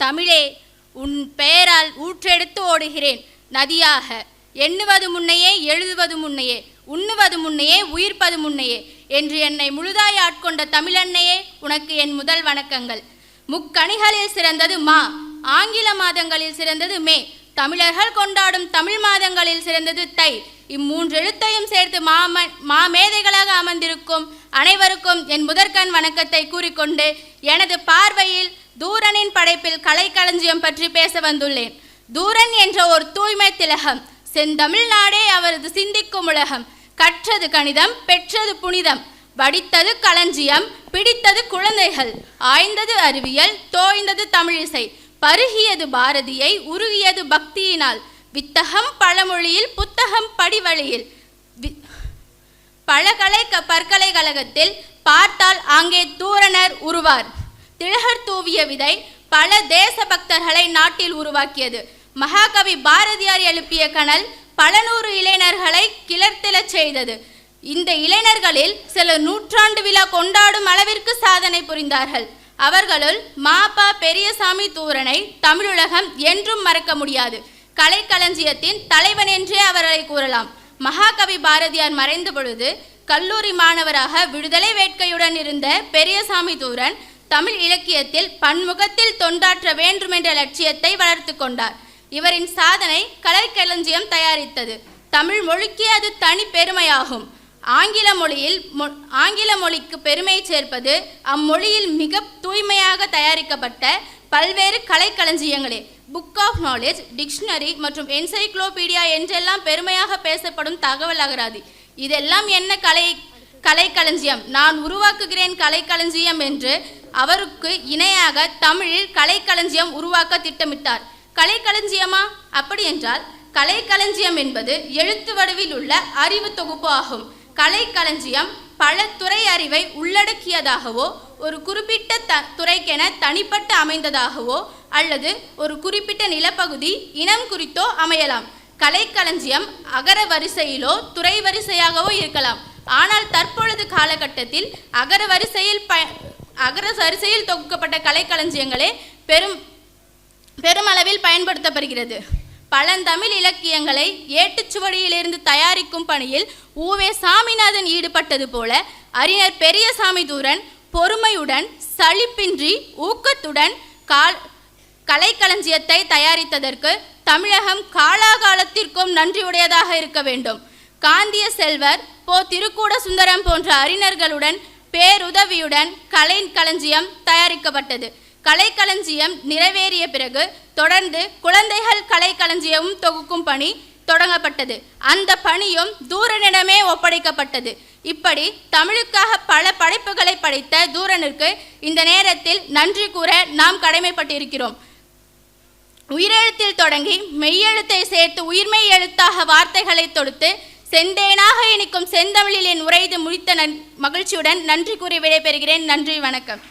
தமிழே உன் பெயரால் ஊற்றெடுத்து ஓடுகிறேன். நதியாக எண்ணுவது முன்னையே எழுதுவது முன்னையே உண்ணுவது முன்னையே உயிர்ப்பது முன்னையே என்று என்னை முழுதாய் ஆட்கொண்ட தமிழன்னையே உனக்கு என் முதல் வணக்கங்கள். முக்கணிகளில் சிறந்தது மா ஆங்கில மாதங்களில் சிறந்தது மே தமிழர்கள் கொண்டாடும் தமிழ் மாதங்களில் சிறந்தது தை. இம்மூன்று எழுத்தையும் சேர்த்து மாம மாமேதைகளாக அமர்ந்திருக்கும் அனைவருக்கும் என் முதற்கண் வணக்கத்தை கூறிக்கொண்டு எனது பார்வையில் தூரனின் படைப்பில் கலைக்களஞ்சியம் பற்றி பேச வந்துள்ளேன். தூரன் என்ற ஒரு தூய்மை திலகம். செந்தமிழ்நாடே அவரது சிந்திக்கும் உலகம். கற்றது கணிதம் பெற்றது புனிதம். வடித்தது களஞ்சியம் பிடித்தது குழந்தைகள். ஆய்ந்தது அறிவியல் தோய்ந்தது தமிழிசை. பருகியது பாரதியை உருகியது பக்தியினால். வித்தகம் பழமொழியில் புத்தகம் படிவழியில். வி- பழகலை க பார்த்தால் அங்கே தூரணர் உருவார். திலகர் தூவிய விதை பல தேசபக்தர்களை நாட்டில் உருவாக்கியது. மகாகவி பாரதியார் எழுப்பிய கனல் பல நூறு இளைஞர்களை கிளர்த்திலச் செய்தது. இந்த இளைஞர்களில் சில நூற்றாண்டு விழா கொண்டாடும் அளவிற்கு சாதனை புரிந்தார்கள். அவர்களுள் மாபா பெரியசாமி தூரனை தமிழுலகம் என்றும் மறக்க முடியாது. கலைக்களஞ்சியத்தின் தலைவன் என்றே அவர்களை கூறலாம். மகாகவி பாரதியார் மறைந்த பொழுது கல்லூரி மாணவராக விடுதலை வேட்கையுடன் இருந்த பெரியசாமி தூரன் தமிழ் இலக்கியத்தில் பன்முகத்தில் தொண்டாற்ற வேண்டும் என்ற லட்சியத்தை வளர்த்து கொண்டார். இவரின் சாதனை கலைக்களஞ்சியம் தயாரித்தது. தமிழ் மொழிக்கு அது தனி பெருமையாகும். ஆங்கில மொழியில் மொ- ஆங்கில மொழிக்கு பெருமை சேர்ப்பது அம்மொழியில் மிக தூய்மையாக தயாரிக்கப்பட்ட பல்வேறு கலைக்களஞ்சியங்களே புக் ஆஃப் நாலேஜ் டிக்ஷனரி மற்றும் என்சைக்ளோபீடியா என்றெல்லாம் பெருமையாக பேசப்படும் தகவல் அகராதி. இதெல்லாம் என்ன கலை கலைக்களஞ்சியம் நான் உருவாக்குகிறேன் கலைக்களஞ்சியம் என்று அவருக்கு இணையாக தமிழில் கலைக்களஞ்சியம் உருவாக்க திட்டமிட்டார். கலைக்களஞ்சியமா? அப்படி என்றால் கலைக்களஞ்சியம் என்பது எழுத்து வடிவில் உள்ள அறிவு தொகுப்பு ஆகும். கலைக்களஞ்சியம் பல துறை அறிவை உள்ளடக்கியதாகவோ ஒரு குறிப்பிட்ட த துறைக்கென தனிப்பட்டு அமைந்ததாகவோ அல்லது ஒரு குறிப்பிட்ட நிலப்பகுதி இனம் குறித்தோ அமையலாம். கலைக்களஞ்சியம் அகர வரிசையிலோ துறை வரிசையாகவோ இருக்கலாம். ஆனால் தற்பொழுது காலகட்டத்தில் அகர வரிசையில் ப அகர சரிசையில் தொகுக்கப்பட்ட கலைக்களஞ்சியங்களே பெரும் பெருமளவில் பயன்படுத்தப்படுகிறது. பழந்தமிழ் இலக்கியங்களை ஏட்டுச்சுவடியிலிருந்து தயாரிக்கும் பணியில் ஊவே சாமிநாதன் ஈடுபட்டது போல அறிஞர் பெரியசாமி தூரன் பொறுமையுடன் சளிப்பின்றி ஊக்கத்துடன் கால் கலைக்களஞ்சியத்தை தயாரித்ததற்கு தமிழகம் காலாகாலத்திற்கும் நன்றியுடையதாக இருக்க வேண்டும். காந்திய செல்வர் போ திருக்கூட சுந்தரம் போன்ற அறிஞர்களுடன் பேருதவியுடன் கலை களஞ்சியம் தயாரிக்கப்பட்டது. கலைக்களஞ்சியம் நிறைவேறிய பிறகு தொடர்ந்து குழந்தைகள் கலைக்களஞ்சியமும் தொகுக்கும் பணி தொடங்கப்பட்டது. அந்த பணியும் தூரனிடமே ஒப்படைக்கப்பட்டது. இப்படி தமிழுக்காக பல படைப்புகளை படைத்த தூரனிற்கு இந்த நேரத்தில் நன்றி கூற நாம் கடமைப்பட்டிருக்கிறோம். உயிரெழுத்தில் தொடங்கி மெய்யெழுத்தை சேர்த்து உயிர்மெய் எழுத்தாக வார்த்தைகளை தொடுத்து செந்தேனாக இனிக்கும் செந்தமிழில் என் உரைது முடித்த நன் மகிழ்ச்சியுடன் நன்றி கூறி விடைபெறுகிறேன். நன்றி வணக்கம்.